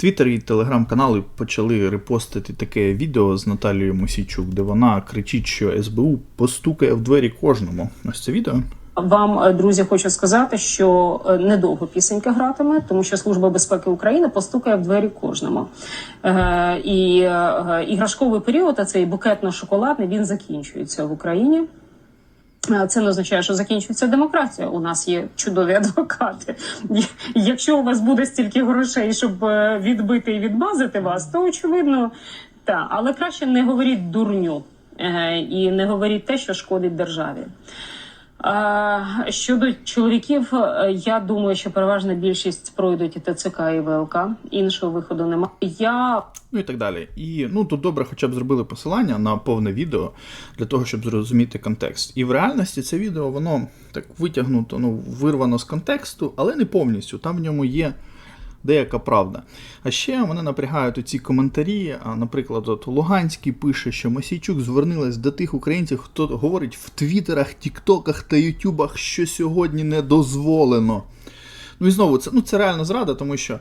Твіттер і телеграм-канали почали репостити таке відео з Наталією Мосійчук, де вона кричить, що СБУ постукає в двері кожному. Ось це відео. Вам, е, друзі, хочу сказати, що е, недовго пісенька гратиме, тому що Служба безпеки України постукає в двері кожному. Е, і іграшковий період, а цей букетно-шоколадний, він закінчується в Україні. Е, Це не означає, що закінчується демократія. У нас є чудові адвокати. Якщо у вас буде стільки грошей, щоб е, відбити і відмазати вас, то очевидно, так. Але краще не говоріть дурню е, і не говоріть те, що шкодить державі. Щодо чоловіків, е, я думаю, що переважна більшість пройдуть і ТЦК і ВЛК. Іншого виходу немає. Я Ну і так далі. І ну тут добре, хоча б зробили посилання на повне відео для того, щоб зрозуміти контекст. І в реальності це відео воно так витягнуто, ну вирвано з контексту, але не повністю. Там в ньому є деяка правда. А ще мене напрягають оці коментарі. Наприклад, от Луганський пише, що Мосійчук звернулась до тих українців, хто говорить в Твіттерах, Тіктоках та Ютубах, що сьогодні не дозволено. Ну і знову це ну це реально зрада, тому що.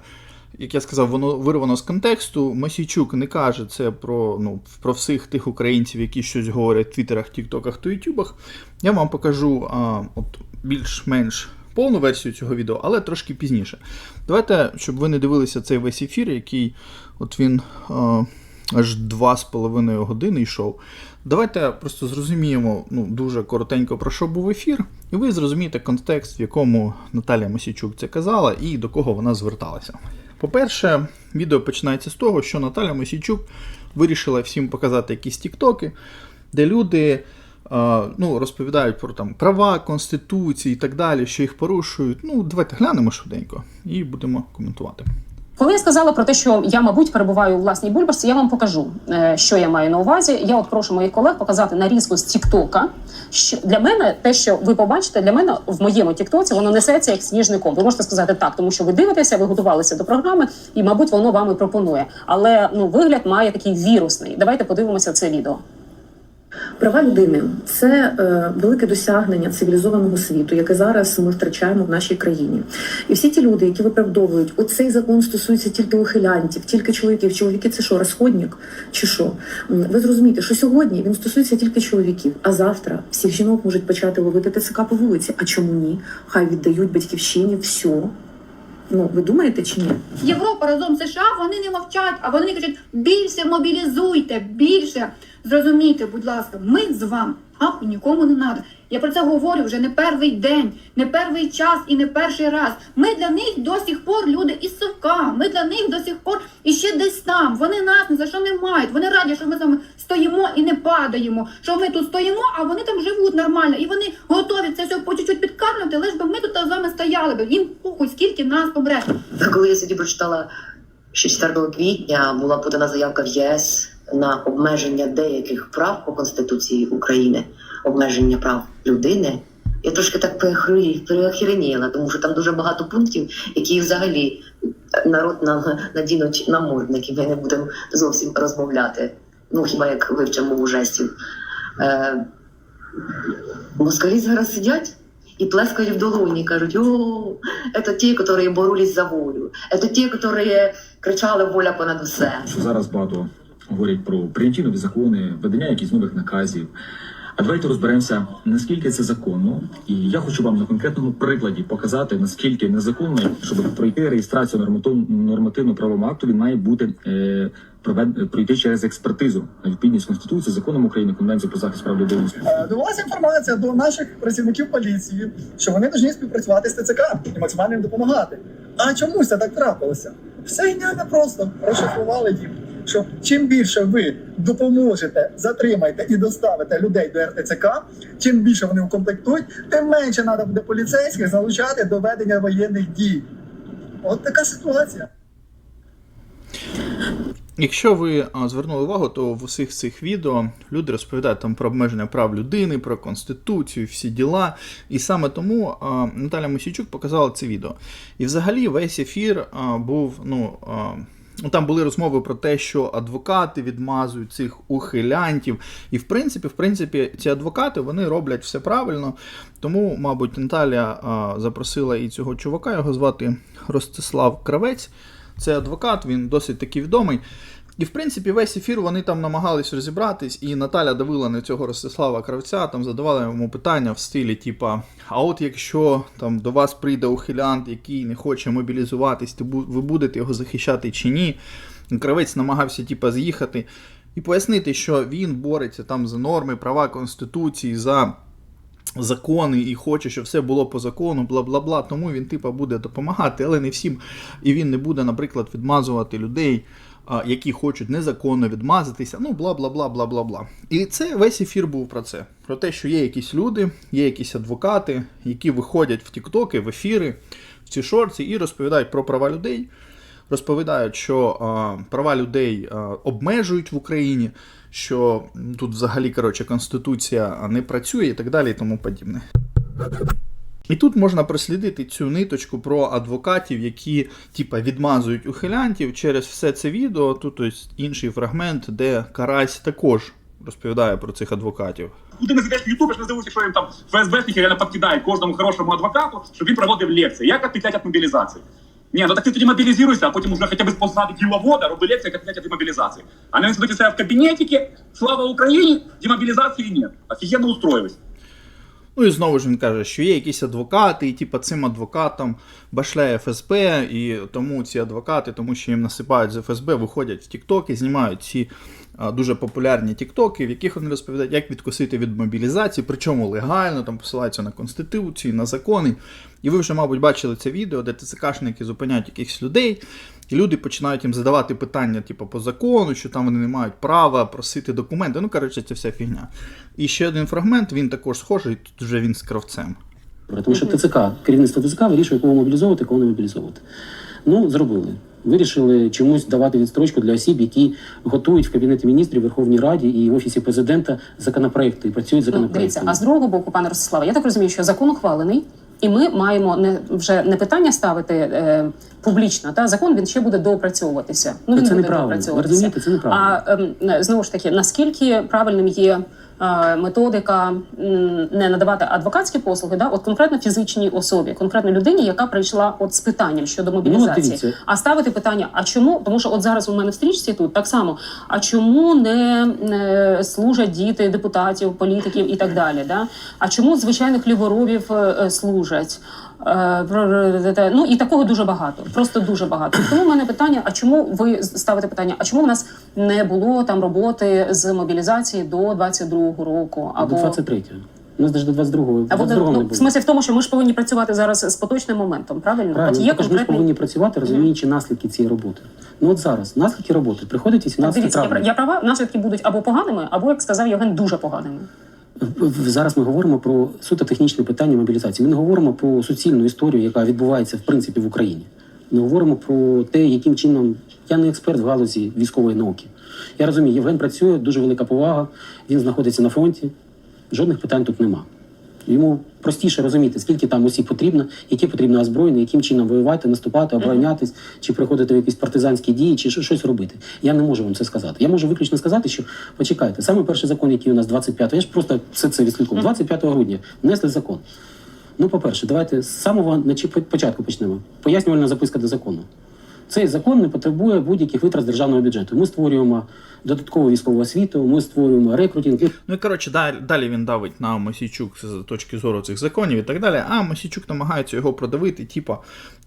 Як я сказав, воно вирвано з контексту. Мосійчук не каже це про ну, про всіх тих українців, які щось говорять в Твіттерах, Тіктоках та Ютубах. Я вам покажу а, от більш-менш повну версію цього відео, але трошки пізніше. Давайте, щоб ви не дивилися цей весь ефір, який от він а, аж 2,5 години йшов. Давайте просто зрозуміємо ну, дуже коротенько про що був ефір, і ви зрозумієте контекст, в якому Наталія Мосійчук це казала і до кого вона зверталася. По-перше, відео починається з того, що Наталя Мосійчук вирішила всім показати якісь тіктоки, де люди е, ну, розповідають про там, права, конституції і так далі, що їх порушують. Ну, давайте глянемо швиденько і будемо коментувати. коли я сказала про те, що я, мабуть, перебуваю у власній бульбашці, я вам покажу, е, що я маю на увазі. Я от прошу моїх колег показати нарізку з Тіктока. Що для мене те, що ви побачите, для мене в моєму Тіктоці воно несеться як сніжний ком. Ви можете сказати так, тому що ви дивитеся, ви готувалися до програми, і, мабуть, воно вам і пропонує. Але ну вигляд має такий вірусний. Давайте подивимося це відео. Права людини це е, велике досягнення цивілізованого світу, яке зараз ми втрачаємо в нашій країні. І всі ті люди, які виправдовують, оцей закон стосується тільки ухилянтів, тільки чоловіків. Чоловіки це що, розходник чи що? Ви зрозумієте, що сьогодні він стосується тільки чоловіків, а завтра всіх жінок можуть почати ловити ТЦК по вулиці. А чому ні? Хай віддають батьківщині все. Ну ви думаєте чи ні? Європа разом з США вони не мовчать, а вони кажуть, більше мобілізуйте, більше. Зрозумійте, будь ласка, ми з вами, аху нікому не треба. Я про це говорю вже не перший день, не перший час і не перший раз. Ми для них до сих пор люди із совка. Ми для них до сих пор і ще десь там. Вони нас ні за що не мають. Вони раді, що ми з вами стоїмо і не падаємо. Що ми тут стоїмо, а вони там живуть нормально. І вони готові це все по чуть-чуть підкармлювати, лиш би ми тут з вами стояли. би. Їм похуй, скільки нас помре. Коли я сьогодні прочитала, що 4 квітня була подана заявка в ЄС на обмеження деяких прав по Конституції України, обмеження прав людини, я трошки так переохіреніла, тому що там дуже багато пунктів, які взагалі народ на, надійно чи- намордник, і ми не будемо зовсім розмовляти. Ну, хіба як вивчимо мову жестів. Е, москалі зараз сидять и плескали в долоні, кажуть, о, це ті, які боролись за волю, це ті, які кричали воля понад усе. зараз багато говорять про прийняті нові закони, введення якихось нових наказів. А давайте розберемося, наскільки це законно, і я хочу вам на конкретному прикладі показати, наскільки незаконно, щоб пройти реєстрацію норматив- нормативно-правовому акту, він має бути е, провед- пройти через експертизу на відповідність конституції, законом України, конвенцію про захист прав людини. Е, Довелася інформація до наших працівників поліції, що вони повинні співпрацювати з ТЦК і максимально їм допомагати. А чомусь це так трапилося? Все геніально просто розшифрували їм, що чим більше ви допоможете, затримаєте і доставите людей до РТЦК, чим більше вони укомплектують, тим менше треба буде поліцейських залучати до ведення воєнних дій. От така ситуація. Якщо ви звернули увагу, то в усіх цих відео люди розповідають там про обмеження прав людини, про конституцію, всі діла. І саме тому Наталя Мосійчук показала це відео. І взагалі весь ефір був, ну. Там були розмови про те, що адвокати відмазують цих ухилянтів. І в принципі, в принципі, ці адвокати вони роблять все правильно. Тому, мабуть, Наталя а, запросила і цього чувака, його звати Ростислав Кравець. Це адвокат, він досить таки відомий. І, в принципі, весь ефір вони там намагались розібратись, і Наталя давила на цього Ростислава Кравця, там задавала йому питання в стилі, типа, а от якщо там до вас прийде ухилянт, який не хоче мобілізуватись, то ви будете його захищати чи ні? Кравець намагався, типа, з'їхати і пояснити, що він бореться там за норми, права Конституції, за закони і хоче, щоб все було по закону, бла бла бла. Тому він, типа, буде допомагати, але не всім. І він не буде, наприклад, відмазувати людей, які хочуть незаконно відмазатися. Ну, бла бла бла бла бла бла. І це весь ефір був про це. Про те, що є якісь люди, є якісь адвокати, які виходять в Тіктоки, в ефіри, в ці шорти і розповідають про права людей. Розповідають, що а, права людей а, обмежують в Україні, що тут взагалі коротше, конституція не працює і так далі, і тому подібне. І тут можна прослідити цю ниточку про адвокатів, які типа відмазують ухилянтів через все це відео. Тут ось інший фрагмент, де Карась також розповідає про цих адвокатів. Куди не зайдеш в Ютуб, ж не здивуйся, що їм там ФСБшники реально підкидають кожному хорошому адвокату, щоб він проводив лекції. Як відпітлять від мобілізації? Ні, ну так ти тоді мобілізуйся, а потім уже хоча б з діловода роби лекції, як відпітлять від мобілізації. А не сидите себе в кабінетике, слава Україні, демобілізації ні. Офігенно устроїлись. Ну і знову ж він каже, що є якісь адвокати, і типу, цим адвокатам башляє ФСБ, і тому ці адвокати, тому що їм насипають з ФСБ, виходять в Тіктоки, знімають ці дуже популярні Тіктоки, в яких вони розповідають, як відкусити від мобілізації, причому легально, там посилаються на конституцію, на закони. І ви вже, мабуть, бачили це відео, де ТЦКшники зупиняють якихось людей, і люди починають їм задавати питання, типу, по закону, що там вони не мають права просити документи. Ну, коротше, це вся фігня. І ще один фрагмент, він також схожий, тут вже він з кравцем. Тому що ТЦК, керівництво ТЦК вирішує, кого мобілізовувати, кого не мобілізовувати. Ну, зробили. Вирішили чомусь давати відстрочку для осіб, які готують в Кабінеті міністрів, Верховній Раді і в Офісі президента законопроекти і працюють Ну, дивіться, а з другого боку, пане Ростиславе, я так розумію, що закон ухвалений, і ми маємо не вже не питання ставити е, публічно. Та закон він ще буде доопрацьовуватися. Ну він це буде доопрацьовуватися. розумієте, це неправильно. А е, знову ж таки, наскільки правильним є методика не надавати адвокатські послуги, да, от конкретно фізичній особі, конкретно людині, яка прийшла от з питанням щодо мобілізації, ну, а ставити питання: а чому? Тому що от зараз у мене в стрічці тут так само. А чому не, не служать діти депутатів, політиків і так далі? Да? А чому звичайних ліворобів е, е, служать? Е, Ну і такого дуже багато, просто дуже багато. Тому в мене питання: а чому ви ставите питання? А чому в нас не було там роботи з мобілізації до 22-го року? Або... До 23-го. У нас навіть до 22-го. або 22-го не ну, в смислі в тому, що ми ж повинні працювати зараз з поточним моментом, правильно? Правильно, От є також ми ж повинні працювати, розуміючи наслідки цієї роботи. Ну от зараз наслідки роботи приходить 18 Дивіться, я, травня. пра- я права, наслідки будуть або поганими, або, як сказав Євген, дуже поганими. Зараз ми говоримо про суто технічне питання мобілізації. Ми не говоримо про суцільну історію, яка відбувається в принципі в Україні. Ми говоримо про те, яким чином я не експерт в галузі військової науки. Я розумію, Євген працює, дуже велика повага. Він знаходиться на фронті. Жодних питань тут нема. Йому простіше розуміти, скільки там усіх потрібно, яке потрібно озброєння, яким чином воювати, наступати, оборонятись, чи приходити в якісь партизанські дії, чи щось робити. Я не можу вам це сказати. Я можу виключно сказати, що почекайте, саме перший закон, який у нас 25 я ж просто все це відслідкував. 25 грудня внесли закон. Ну, по-перше, давайте з самого начи- початку почнемо. Пояснювальна записка до закону. Цей закон не потребує будь-яких витрат з державного бюджету. Ми створюємо додаткову військову освіту, ми створюємо рекрутинг. Ну і коротше, далі, він давить на Мосійчук з точки зору цих законів і так далі. А Мосійчук намагається його продавити, типа,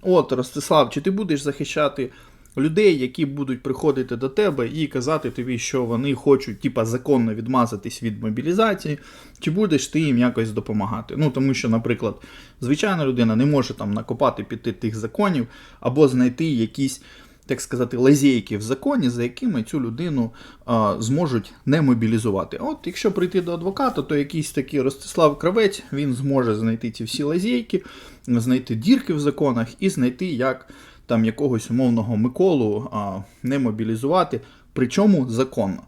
от Ростислав, чи ти будеш захищати людей, які будуть приходити до тебе і казати тобі, що вони хочуть, типа, законно відмазатись від мобілізації, чи будеш ти їм якось допомагати? Ну тому що, наприклад, звичайна людина не може там накопати піти тих законів або знайти якісь так сказати, лазейки в законі, за якими цю людину а, зможуть не мобілізувати. От якщо прийти до адвоката, то якийсь такий Ростислав Кравець він зможе знайти ці всі лазейки, знайти дірки в законах і знайти, як там якогось умовного Миколу а, не мобілізувати, причому законно.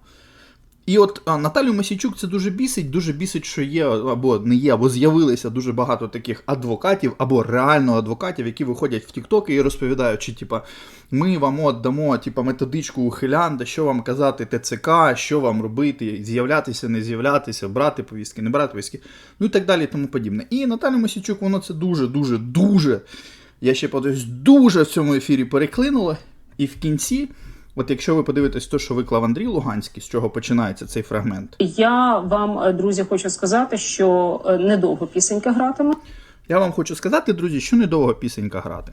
І от а, Наталію Масійчук це дуже бісить, дуже бісить, що є або не є, або з'явилися дуже багато таких адвокатів, або реально адвокатів, які виходять в Тіктоки і розповідають, чи типа ми вам от дамо типа, методичку ухилянда, що вам казати ТЦК, що вам робити, з'являтися, не з'являтися, брати повістки, не брати повістки, ну і так далі, тому подібне. І Наталію Масійчук, воно це дуже, дуже, дуже. Я ще подивлюсь, дуже в цьому ефірі переклинуло. І в кінці, от якщо ви подивитесь те, що виклав Андрій Луганський, з чого починається цей фрагмент, Я вам, е, друзі, хочу сказати, що е, недовго пісенька гратиме. я вам хочу сказати, друзі, що недовго пісенька грати.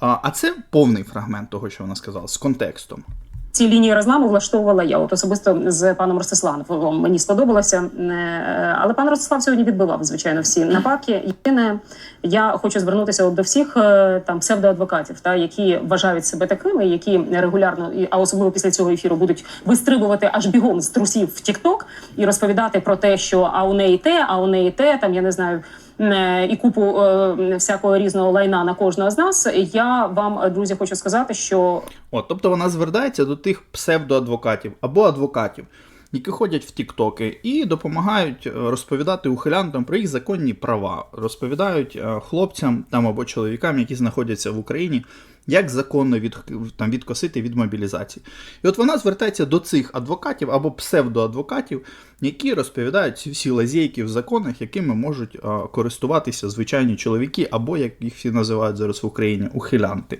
А це повний фрагмент того, що вона сказала, з контекстом. Ці лінії розламу влаштовувала я. От особисто з паном Ростиславом мені сподобалося. Е, Але пан Ростислав сьогодні відбивав, звичайно, всі нападки. Єдине, я хочу звернутися от до всіх е, там псевдоадвокатів, та які вважають себе такими, які регулярно а особливо після цього ефіру будуть вистрибувати аж бігом з трусів в Тікток і розповідати про те, що а у неї те, а у неї те, там я не знаю. Е, І купу е, всякого різного лайна на кожного з нас. Я вам, друзі, хочу сказати, що От, тобто вона звертається до тих псевдоадвокатів або адвокатів, які ходять в Тіктоки і допомагають е, розповідати ухилянтам про їх законні права, розповідають е, хлопцям там або чоловікам, які знаходяться в Україні, як законно від, там, відкосити від мобілізації. І от вона звертається до цих адвокатів або псевдоадвокатів, які розповідають ці всі лазейки в законах, якими можуть е, користуватися звичайні чоловіки, або як їх всі називають зараз в Україні, ухилянти.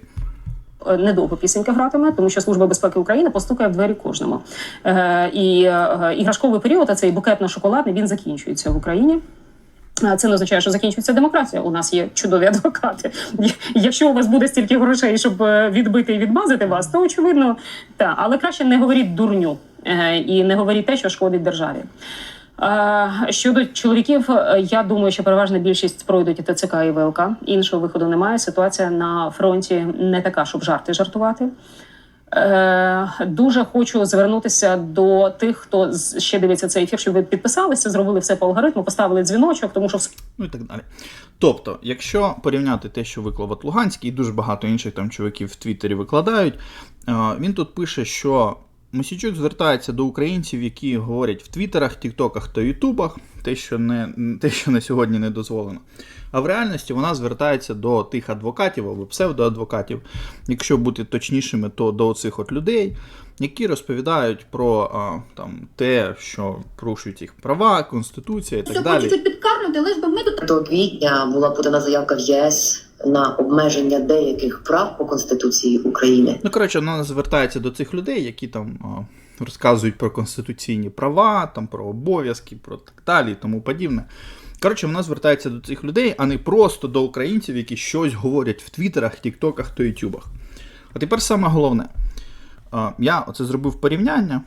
Е, недовго пісенька гратиме, тому що Служба безпеки України постукає в двері кожному. Е, і е, іграшковий період, а цей букетно-шоколадний, він закінчується в Україні. Це не означає, що закінчується демократія. У нас є чудові адвокати. Якщо у вас буде стільки грошей, щоб відбити і відмазати вас, то очевидно, так. Але краще не говоріть дурню і не говоріть те, що шкодить державі. Е, Щодо чоловіків, е, я думаю, що переважна більшість пройдуть і ТЦК і ВЛК. Іншого виходу немає. Ситуація на фронті не така, щоб жарти жартувати. Е, дуже хочу звернутися до тих, хто ще дивиться цей ефір, щоб ви підписалися, зробили все по алгоритму, поставили дзвіночок, тому що ну і так далі. Тобто, якщо порівняти те, що виклав от Луганський, і дуже багато інших там чуваків в Твіттері викладають, він тут пише, що Мосійчук звертається до українців, які говорять в Твіттерах, Тіктоках та Ютубах, те, що не те, що на сьогодні не дозволено. А в реальності вона звертається до тих адвокатів або псевдоадвокатів, якщо бути точнішими, то до цих от людей, які розповідають про а, там те, що порушують їх права, конституція і так Все далі. хочуть підкарнути, лиш би ми 5 квітня була подана заявка в ЄС на обмеження деяких прав по Конституції України. Ну, коротше, вона звертається до цих людей, які там розказують про конституційні права, там про обов'язки, про так далі і тому подібне. Коротше, вона звертається до цих людей, а не просто до українців, які щось говорять в Твіттерах, Тіктоках та Ютубах. А тепер саме головне. Я оце зробив порівняння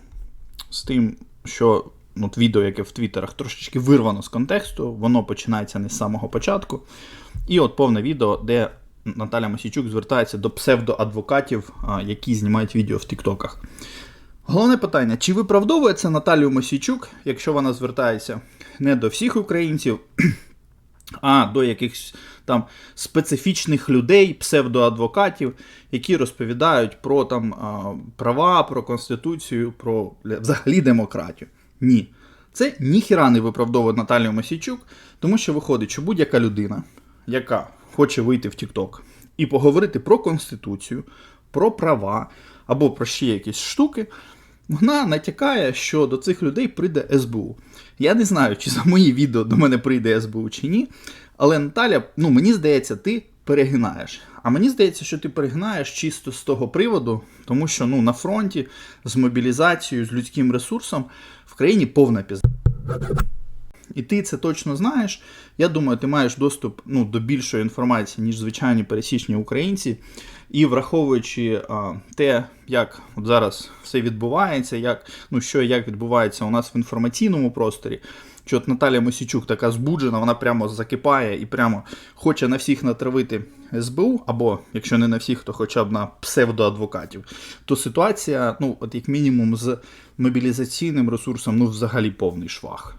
з тим, що от відео, яке в Твіттерах трошечки вирвано з контексту, воно починається не з самого початку. І от повне відео, де Наталя Мосійчук звертається до псевдоадвокатів, які знімають відео в Тіктоках. Головне питання: чи виправдовує це Наталію Мосійчук, якщо вона звертається не до всіх українців, а до якихось там специфічних людей, псевдоадвокатів, які розповідають про там права, про конституцію, про взагалі демократію. Ні. Це ніхіра не виправдовує Наталію Мосійчук, тому що виходить, що будь-яка людина, яка хоче вийти в TikTok і поговорити про конституцію, про права або про ще якісь штуки, вона натякає, що до цих людей прийде СБУ. Я не знаю, чи за мої відео до мене прийде СБУ чи ні. Але Наталя, ну мені здається, ти перегинаєш. А мені здається, що ти перегинаєш чисто з того приводу, тому що ну, на фронті з мобілізацією, з людським ресурсом в країні повна пізда. І ти це точно знаєш. Я думаю, ти маєш доступ ну, до більшої інформації, ніж звичайні пересічні українці. І враховуючи а, те, як от зараз все відбувається, як, ну, що і як відбувається у нас в інформаційному просторі, що от Наталя Мосічук така збуджена, вона прямо закипає і прямо хоче на всіх натравити СБУ, або якщо не на всіх, то хоча б на псевдоадвокатів, то ситуація, ну, от як мінімум, з мобілізаційним ресурсом, ну, взагалі повний швах.